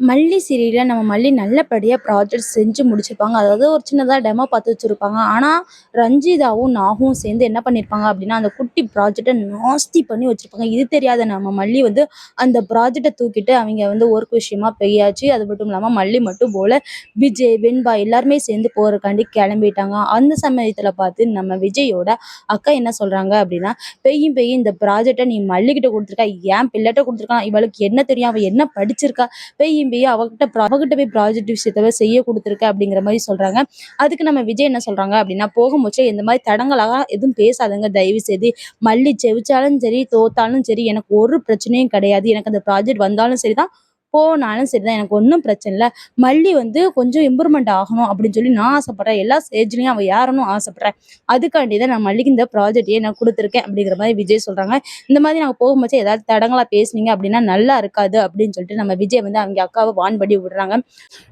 மல்லி சீரியல்ல நம்ம மல்லி நல்லபடியாக ப்ராஜெக்ட் செஞ்சு முடிச்சிருப்பாங்க. அதாவது ஒரு சின்னதாக டெமோ பார்த்து வச்சுருப்பாங்க ஆனால் ரஞ்சிதாவும், நாகும் சேர்ந்து என்ன பண்ணியிருப்பாங்க அப்படின்னா, அந்த குட்டி ப்ராஜெக்டை நாஸ்தி பண்ணி வச்சுருப்பாங்க இது தெரியாத நம்ம மல்லி வந்து அந்த ப்ராஜெக்டை தூக்கிட்டு அவங்க வந்து ஒர்க் விஷயமா பெய்யாச்சு அது மட்டும் இல்லாமல் மல்லி மட்டும் போல, விஜய், வெண்பா எல்லாருமே சேர்ந்து போகிறக்காண்டி கிளம்பிட்டாங்க. அந்த சமயத்தில் பார்த்து நம்ம விஜயோட அக்கா என்ன சொல்கிறாங்க அப்படின்னா, "பெய்யும் பெய்யும் இந்த ப்ராஜெக்டை நீ மல்லிகிட்ட கொடுத்துருக்கா ஏன் பிள்ளைகிட்ட கொடுத்துருக்கான் இவளுக்கு என்ன தெரியும்? அவள் என்ன படிச்சிருக்கா? பெய்யும் பெய்யும் அவகிட்ட அவகிட்ட போய் ப்ராஜெக்ட் விஷயத்த செய்ய கொடுத்துருக்க அப்படிங்கிற மாதிரி சொல்றாங்க. அதுக்கு நம்ம விஜய் என்ன சொல்றாங்க அப்படின்னா, போகும்போது இந்த மாதிரி தடங்கலா எதுவும் பேசாதுங்க தயவு செய்து. மல்லி ஜெயிச்சாலும் சரி, தோத்தாலும் சரி எனக்கு ஒரு பிரச்சனையும் கிடையாது. எனக்கு அந்த ப்ராஜெக்ட் வந்தாலும் சரிதான், போனாலும் சரிதான். எனக்கு ஒன்றும் பிரச்சனை இல்லை மல்லி வந்து கொஞ்சம் இம்ப்ரூவ்மெண்ட் ஆகணும் அப்படின்னு சொல்லி நான் ஆசைப்படுறேன். எல்லா ஸ்டேஜ்லையும் அவள் யாரனும் ஆசைப்படுறேன். அதுக்காண்டி தான் நான் மல்லிக்கு இந்த ப்ராஜெக்ட்டையே நான் கொடுத்துருக்கேன் அப்படிங்கிற மாதிரி விஜய் சொல்கிறாங்க இந்த மாதிரி நாங்கள் போகும்போது ஏதாவது தடங்களாக பேசுனீங்க அப்படின்னா நல்லா இருக்காது அப்படின்னு சொல்லிட்டு நம்ம விஜய் வந்து அவங்க அக்காவை வார்ன் பண்ணி விடுறாங்க.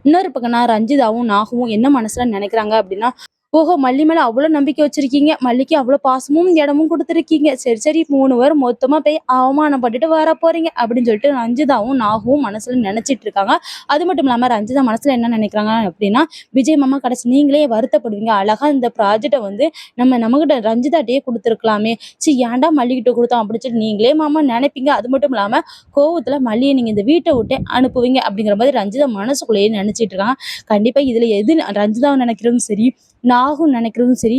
இன்னொரு பக்கம்னா ரஞ்சிதாவும், நாகவும் என்ன மனசில் நினைக்கிறாங்க அப்படின்னா, "ஓஹோ! மல்லி மேல அவ்வளோ நம்பிக்கை வச்சிருக்கீங்க. மல்லிக்கு அவ்வளோ பாசமும், இடமும் கொடுத்துருக்கீங்க சரி, சரி மூணு பேர் மொத்தமா போய் அவமானம் அவமானப்பட்டுட்டு வர போறீங்க." அப்படின்னு சொல்லிட்டு ரஞ்சிதாவும், நாகவும் மனசுல நினைச்சிட்டு இருக்காங்க. அது மட்டும் இல்லாம ரஞ்சிதா மனசுல என்ன நினைக்கிறாங்க அப்படின்னா, "விஜய் மாமா கடைசி நீங்களே வருத்தப்படுவீங்க. அழகா இந்த ப்ராஜெக்டை வந்து நம்ம நம்மகிட்ட ரஞ்சிதாட்டையே கொடுத்துருக்கலாமே ச்சீ ஏன்டா மல்லிகிட்ட கொடுத்தோம் அப்படின்னு சொல்லி நீங்களே மாமா நினைப்பீங்க. அது மட்டும் இல்லாம கோவத்துல மல்லியை நீங்க இந்த வீட்டை விட்டே அனுப்புவீங்க." அப்படிங்கிற மாதிரி ரஞ்சிதா மனசுக்குள்ளேயே நினைச்சிட்டு இருக்காங்க. கண்டிப்பா இதுல எது ரஞ்சிதாவை நினைக்கிறதும் சரி, நான் ஆகும் நினைக்கிறதும் சரி,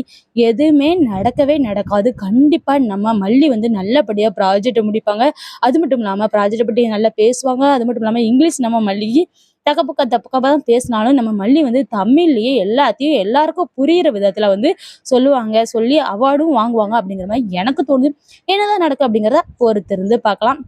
எதுவுமே நடக்கவே நடக்காது. கண்டிப்பாக நம்ம மல்லி வந்து நல்லபடியாக ப்ராஜெக்டை முடிப்பாங்க. அது மட்டும் இல்லாமல் ப்ராஜெக்டை பற்றி நல்லா பேசுவாங்க. அது மட்டும் இல்லாமல் இங்கிலீஷ் நம்ம மல்லிக்கு தகப்பக்கா தப்பக்கமாக தான் பேசினாலும் நம்ம மல்லி வந்து தமிழ்லேயே எல்லாத்தையும் எல்லாருக்கும் புரிகிற விதத்தில் வந்து சொல்லுவாங்க. சொல்லி அவார்டும் வாங்குவாங்க அப்படிங்கிற மாதிரி எனக்கு தோணுது. என்னதான் நடக்கும் அப்படிங்கிறத பொறுத்திருந்து பார்க்கலாம்.